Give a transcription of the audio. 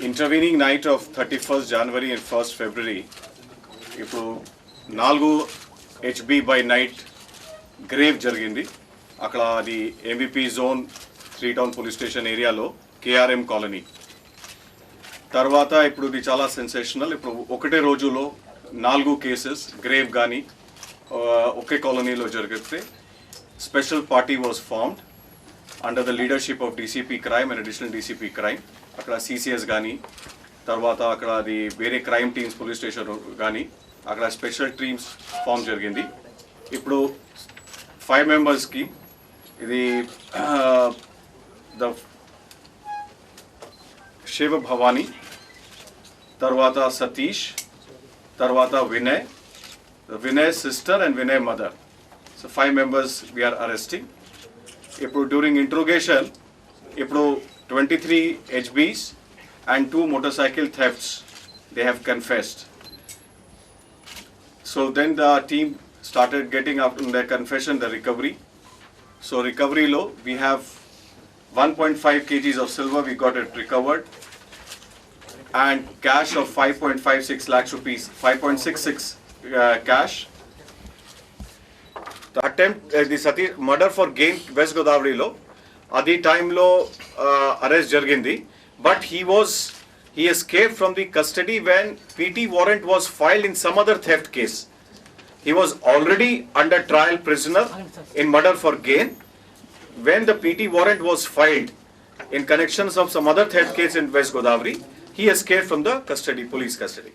intervening night of 31st January and 1st February, ఇప్పుడు నాలుగు HB by night grave జరిగింది. అక్కడ అది MBP zone three town police station ఏరియాలో కేఆర్ఎం కాలనీ. తర్వాత ఇప్పుడు ఇది చాలా సెన్సేషనల్ ఇప్పుడు ఒకటే రోజులో నాలుగు కేసెస్ గ్రేవ్ కానీ ఒకే కాలనీలో జరిగితే special party was formed under the leadership of DCP crime and additional DCP crime అక్కడ సీసీఎస్ కానీ తర్వాత అక్కడ అది వేరే క్రైమ్ టీమ్స్ పోలీస్ స్టేషన్ కానీ అక్కడ స్పెషల్ టీమ్స్ ఫామ్ జరిగింది. ఇప్పుడు ఫైవ్ మెంబర్స్కి ఇది ద శివ భవాని తర్వాత సతీష్ తర్వాత Vinay Vinay sister and Vinay mother. So five members were arresting ఇప్పుడు డ్యూరింగ్ ఇంట్రోగేషన్ ఇప్పుడు twenty three HBs and two motorcycle thefts they have confessed so then the team started getting up in their confession the recovery so recovery-లో we have 1.5 kgs of silver we got it recovered and cash of 5.56 lakhs rupees 5.66 uh, cash the attempt uh, the sati murder for gain west గోదావరిలో అది టైంలో arrest జరిగింది but he was he escaped from the custody when pt warrant was filed in some other theft case. He was already under trial prisoner in murder for gain. When the pt warrant was filed in connections of some other theft case in west godavari he escaped from the custody police custody